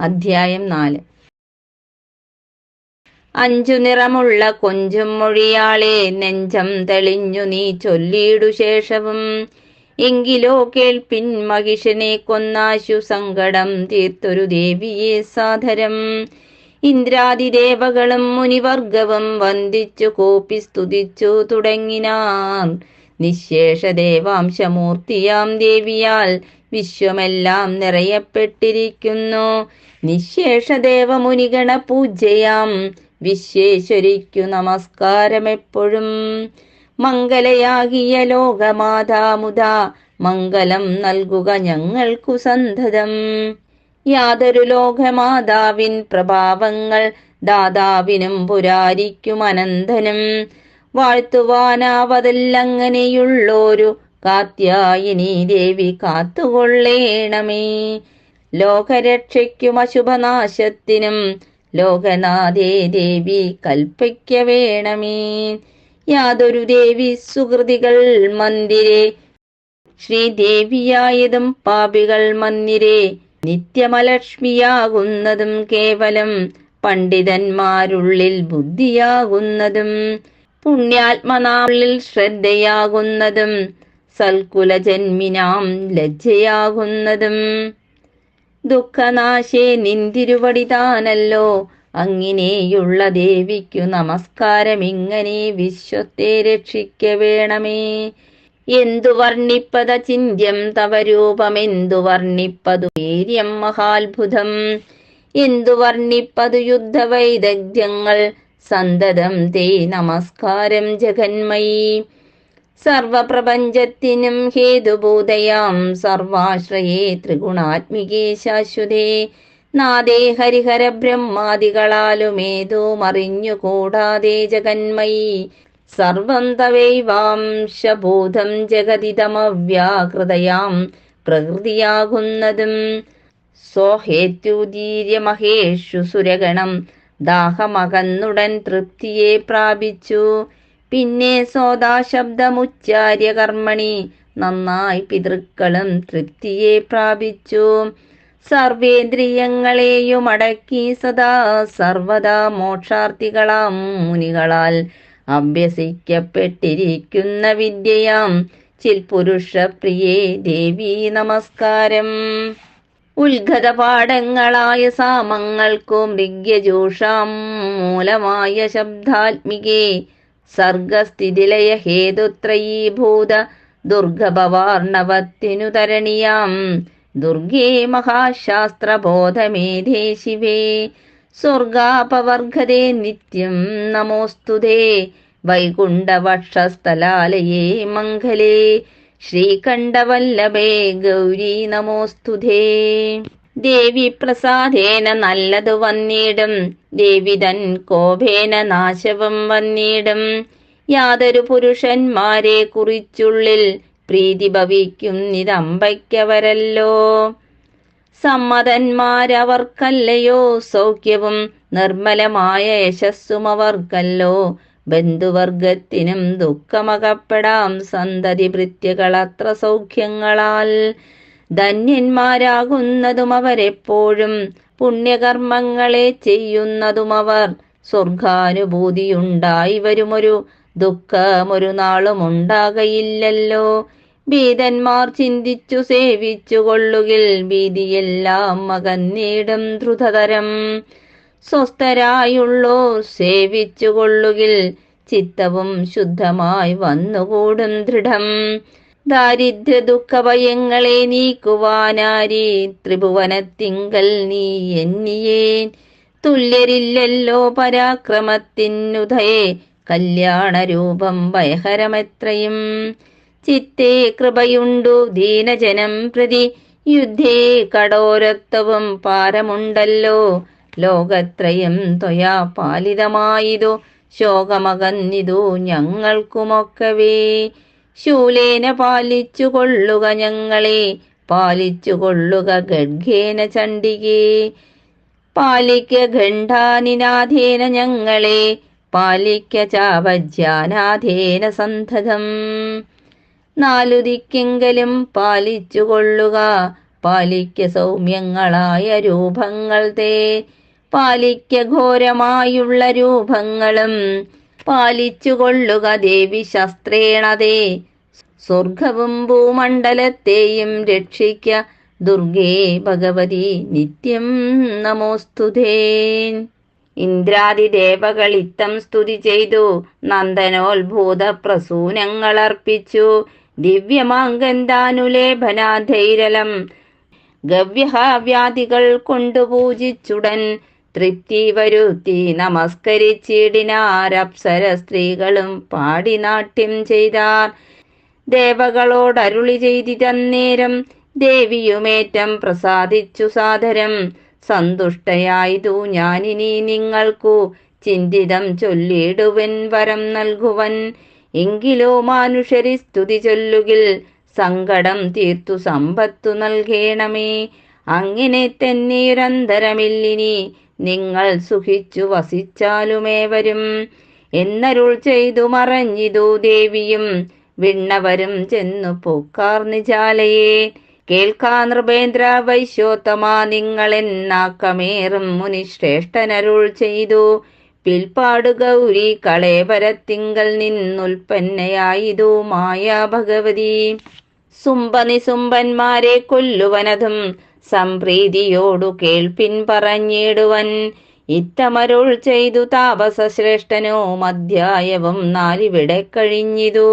അധ്യായം നാല്. അഞ്ചു നിറമുള്ള കൊഞ്ചും മൊഴിയാളെ നെഞ്ചം തെളിഞ്ഞു നീ ചൊല്ലിയിടു ശേഷവും. എങ്കിലോ കേൾപ്പിൻ മഹിഷനെ കൊന്നാശു സങ്കടം തീർത്തൊരു ദേവിയെ സാധരം. ഇന്ദ്രാദിദേവകളും മുനിവർഗവും വന്ദിച്ചു കോപ്പി സ്തുതിച്ചു തുടങ്ങിനാർ. നിശേഷ ദേവാംശമൂർത്തിയാം ദേവിയാൽ വിശ്വമെല്ലാം നിറയപ്പെട്ടിരിക്കുന്നു. നിശേഷ ദേവമുനിഗണ പൂജയാം. വിശ്വേശ്വരിക്കു നമസ്കാരം എപ്പോഴും മംഗലയാകിയ ലോകമാതാമുത മംഗലം നൽകുക ഞങ്ങൾക്കു സന്തതം. യാതൊരു ലോകമാതാവിൻ പ്രഭാവങ്ങൾ ദാതാവിനും പുരാരിക്കും അനന്തനും. വാഴ്ത്തുവാനാവതല്ലങ്ങനെയുള്ളൊരു കാത്യായിനി ദേവി കാത്തുകൊള്ളേണമേ. ലോകരക്ഷയ്ക്കും അശുഭനാശത്തിനും ലോകനാഥേ ദേവി കൽപ്പിക്ക വേണമേ യാതൊരു ദേവി സുഹൃതികൾ മന്ദിരേ. ശ്രീദേവിയായതും പാപികൾ മന്ദിരേ. നിത്യമലക്ഷ്മിയാകുന്നതും കേവലം പണ്ഡിതന്മാരുള്ളിൽ ബുദ്ധിയാകുന്നതും പുണ്യാത്മനാളിൽ ശ്രദ്ധയാകുന്നതും സൽക്കുലജന്മിനാം ലജ്ജയാകുന്നതും. ദുഃഖനാശേ നിന്തിരുവടി അങ്ങിനെയുള്ള ദേവിക്കു നമസ്കാരം ഇങ്ങനെ വിശ്വത്തെ രക്ഷിക്ക വേണമേ. എന്തു വർണിപ്പത ചിന്യം തവ രൂപമെന്തു വർണിപ്പതു വീര്യം മഹാത്ഭുതം. എന്തു വർണിപ്പതു യുദ്ധവൈദഗ്ധ്യങ്ങൾ സന്തതം തേ നമസ്കാരം ജഗന്മയി. സർവപ്രപഞ്ചത്തിനും ഹേതുഭൂതയാം സർവാശ്രയേ ത്രിഗുണാത്മികേ ശാശ്വതേ. നാദേ ഹരിഹര ബ്രഹ്മാദികളാലുമേതോ മറിഞ്ഞുകൂടാതെ ജഗന്മയി. സർവം തവൈവാംശബോധം ജഗതിതമവ്യാകൃതയാം പ്രകൃതിയാകുന്നതും. സോഹേത്യുദീര്യമഹേഷു സുരഗണം ദാഹമകന്നുടൻ തൃപ്തിയെ പ്രാപിച്ചു. പിന്നെ സോദാശബ്ദമുച്ചാര്യ കർമ്മണി നന്നായി പിതൃക്കളും തൃപ്തിയെ പ്രാപിച്ചു. സർവേന്ദ്രിയങ്ങളെയും അടക്കി സദാ സർവദാ മോക്ഷാർത്ഥികളാം മുനികളാൽ അഭ്യസിക്കപ്പെട്ടിരിക്കുന്ന വിദ്യയാം ചിൽപുരുഷ പ്രിയേ ദേവി നമസ്കാരം. ഉത്ഗത പാഠങ്ങളായ സാമങ്ങൾക്കും ഋഗ്യജൂഷാം മൂലമായ ശബ്ദാത്മികേ സർഗസ്ഥിതിലയ ഹേതുത്രയീഭൂത ദുർഗഭവാർണവത്തിനു തരണിയാം. ദുർഗേ മഹാശാസ്ത്രബോധമേധേ ശിവേ. സ്വർഗാപവർഗതേ നിത്യം നമോസ്തുതേ വൈകുണ്ഠവക്ഷസ്ഥലാലയേ മംഗലേ. ശ്രീകണ്ഠവല്ലഭേ ഗൗരി നമോസ്തുതേ ദേവി പ്രസാദേന നല്ലതു വന്നിടും. ദേവിതൻ കോപേന നാശവും വന്നിടും. യാതൊരു പുരുഷന്മാരെ കുറിച്ചുള്ളിൽ പ്രീതി ഭവിക്കും നിരമ്പയ്ക്കവരല്ലോ സമ്മതന്മാരവർക്കല്ലയോ സൗഖ്യവും നിർമ്മലമായ യശസ്സും അവർക്കല്ലോ. ബന്ധുവർഗത്തിനും ദുഃഖമകപ്പെടാം സന്തതി ഭൃത്യകളത്ര സൗഖ്യങ്ങളാൽ. ധന്യന്മാരാകുന്നതും അവരെപ്പോഴും പുണ്യകർമ്മങ്ങളെ ചെയ്യുന്നതും അവർ സ്വർഗാനുഭൂതിയുണ്ടായി വരുമൊരു ദുഃഖമൊരു നാളും ഉണ്ടാകയില്ലല്ലോ ഭീതന്മാർ ചിന്തിച്ചു സേവിച്ചു കൊള്ളുകിൽ ഭീതിയെല്ലാം മകന്നീടും ദ്രുതതരം. സ്വസ്ഥരായുള്ളോ സേവിച്ചു കൊള്ളുകിൽ ചിത്തവും ശുദ്ധമായി വന്നുകൂടും ദൃഢം. ദാരിദ്ര്യ ദുഃഖഭയങ്ങളെ നീക്കുവാനാരി ത്രിഭുവനത്തിങ്കൽ നീ എന്നിയേൻ തുല്യരില്ലല്ലോ പരാക്രമത്തിനുദയേ കല്യാണരൂപം ഭയഹരമെത്രയും. ചിത്തേ കൃപയുണ്ടു ദീനജനം പ്രതി യുദ്ധേ കടോരത്വവും പാരമുണ്ടല്ലോ. ലോകത്രയം ത്വയാ പാലിതമായതു ശോകമകന്നിതു ഞങ്ങൾക്കുമൊക്കവേ. ശൂലേന പാലിച്ചു കൊള്ളുക ഞങ്ങളെ പാലിച്ചു കൊള്ളുക ഗഡ്ഗേന ചണ്ഡികേ. പാലിക്ക ഖണ്ഡാനിനാഥേന ഞങ്ങളെ പാലിക്ക ചാവജ്യാനാഥേന സന്തതം നാലു ദിക്കെങ്കിലും പാലിച്ചു കൊള്ളുക പാലിക്ക സൗമ്യങ്ങളായ രൂപങ്ങൾ തേ. പാലിക്ക ഘോരമായുള്ള രൂപങ്ങളും പാലിച്ചു കൊള്ളുക ദേവി ശസ്ത്രേണതേ. സ്വർഗവും ഭൂമണ്ഡലത്തെയും രക്ഷിക്ക ദുർഗേ ഭഗവതി നിത്യം നമോസ്തുതേൻ ഇന്ദ്രാദിദേവകൾ ഇത്തം സ്തുതി ചെയ്തു. നന്ദനോത്ഭൂത പ്രസൂനങ്ങൾ അർപ്പിച്ചു ദിവ്യമാങ്കന്താനുലേപനാധൈരലം ഗവ്യഹാവ്യാധികൾ കൊണ്ടു പൂജിച്ചുടൻ തൃപ്തി വരുത്തി നമസ്കരിച്ചിടിനാരപ്സര സ്ത്രീകളും പാടി നാട്യം ചെയ്താർ. ദേവകളോടരുളി ചെയ്തിതന്നേരം ദേവിയുമേറ്റം പ്രസാദിച്ചു സാധരം സന്തുഷ്ടയായതു ഞാനിനി നിങ്ങൾക്കു ചിന്തിതം ചൊല്ലിടുവൻ വരം നൽകുവൻ. എങ്കിലോ മാനുഷരി സ്തുതി ചൊല്ലുകിൽ സങ്കടം തീർത്തു സമ്പത്തു നൽകേണമേ. അങ്ങനെ തന്നെയൊരന്തരമില്ലിനി നിങ്ങൾ സുഖിച്ചു വസിച്ചാലുമേവരും എന്നരുൾ ചെയ്തു മറഞ്ഞിതു ദേവിയും വിണ്ണവരും ചെന്നു പൂക്കാർ നിജാലയെ. കേൾക്കാ നൃപേന്ദ്ര വൈശ്യോത്തമാ നിങ്ങളെന്നാക്കമേറും മുനിശ്രേഷ്ഠനരുൾ ചെയ്തു. പിൽപ്പാട് ഗൗരി കളേവരത്തിങ്കൽ നിന്നുൽപ്പന്നയായിതു മായാ ഭഗവതി. സുംബനിസുംബന്മാരെ കൊല്ലുവനതും സംപ്രീതിയോടു കേൾപ്പിൻ പറഞ്ഞിടുവൻ. ഇത്തമരുൾ ചെയ്തു താപസശ്രേഷ്ഠനോ മധ്യായവും നാലിവിടെ കഴിഞ്ഞിതു.